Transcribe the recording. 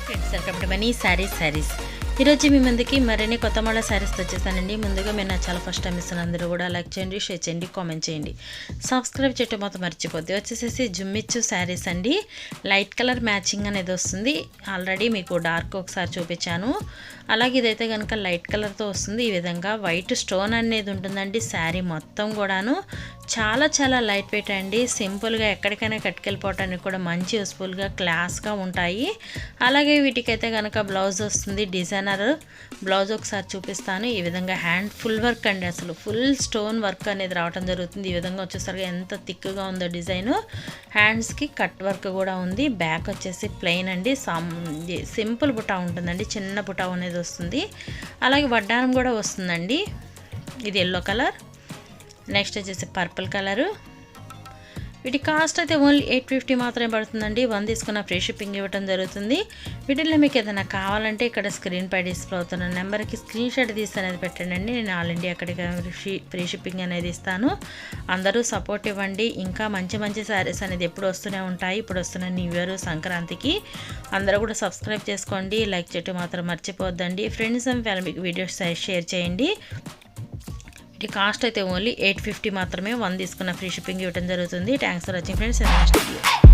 Friends welcome to Mani sarees sarees ఈరోజు మీ ముందుకి మరిన్ని కొత్త మళ్ళీ శారీస్ వచ్చేసానండి. ముందుగా మీరు నా చాలా ఫస్ట్ టైం ఇస్తున్న అందరూ కూడా లైక్ చేయండి షేర్ చేయండి కామెంట్ చేయండి. సబ్స్క్రైబ్ చేయటం మొత్తం మర్చిపోద్ది. వచ్చేసేసి జుమ్మిచ్చు శారీస్ అండి. లైట్ కలర్ మ్యాచింగ్ అనేది వస్తుంది. ఆల్రెడీ మీకు డార్క్ ఒకసారి చూపించాను. అలాగే ఇదైతే కనుక లైట్ కలర్తో వస్తుంది. ఈ విధంగా వైట్ స్టోన్ అనేది ఉంటుందండి శారీ మొత్తం కూడాను. చాలా చాలా లైట్ వెయిట్ అండి. సింపుల్గా ఎక్కడికైనా కట్టుకెళ్ళిపోవటానికి కూడా మంచి యూస్ఫుల్గా క్లాస్గా ఉంటాయి. అలాగే వీటికైతే కనుక బ్లౌజ్ వస్తుంది డిజైన్ డిజైనర్ బ్లౌజ్ ఒకసారి చూపిస్తాను. ఈ విధంగా హ్యాండ్ ఫుల్ వర్క్ అండి అసలు. ఫుల్ స్టోన్ వర్క్ అనేది రావడం జరుగుతుంది. ఈ విధంగా వచ్చేసరికి ఎంత థిక్గా ఉందో డిజైన్. హ్యాండ్స్కి కట్ వర్క్ కూడా ఉంది. బ్యాక్ వచ్చేసి ప్లెయిన్ అండి. సమ్ సింపుల్ బుటా ఉంటుందండి. చిన్న బుటా అనేది వస్తుంది. అలాగే వడ్డానం కూడా వస్తుందండి. ఇది ఎల్లో కలర్. నెక్స్ట్ వచ్చేసి పర్పుల్ కలరు. వీటి కాస్ట్ అయితే ఓన్లీ ఎయిట్ ఫిఫ్టీ మాత్రమే పడుతుందండి. వన్ తీసుకున్న ఫ్రీ షిప్పింగ్ ఇవ్వడం జరుగుతుంది. వీటిల్లో మీకు ఏదైనా కావాలంటే ఇక్కడ స్క్రీన్ పై డిస్ప్లే అవుతున్న నెంబర్కి స్క్రీన్ షాట్ తీసి అనేది పెట్టండి నేను ఆల్ ఇండియా అక్కడికి ఫ్రీ షిప్పింగ్ అనేది ఇస్తాను. అందరూ సపోర్ట్ ఇవ్వండి. ఇంకా మంచి మంచి శారీస్ అనేది ఎప్పుడు వస్తూనే ఉంటాయి. ఇప్పుడు వస్తున్న న్యూ ఇయర్ సంక్రాంతికి అందరూ కూడా సబ్స్క్రైబ్ చేసుకోండి. లైక్ చేయటం మాత్రం మర్చిపోద్దండి ఫ్రెండ్స్ అండ్ ఫ్యామిలీకి వీడియోస్ షేర్ చేయండి. కాస్ట్ అయితే ఓన్లీ ఎయిట్ ఫిఫ్టీ మాత్రమే వన్ తీసుకున్న ఫ్రీ షిప్పింగ్ ఇవ్వడం జరుగుతుంది. Thanks for watching friends next video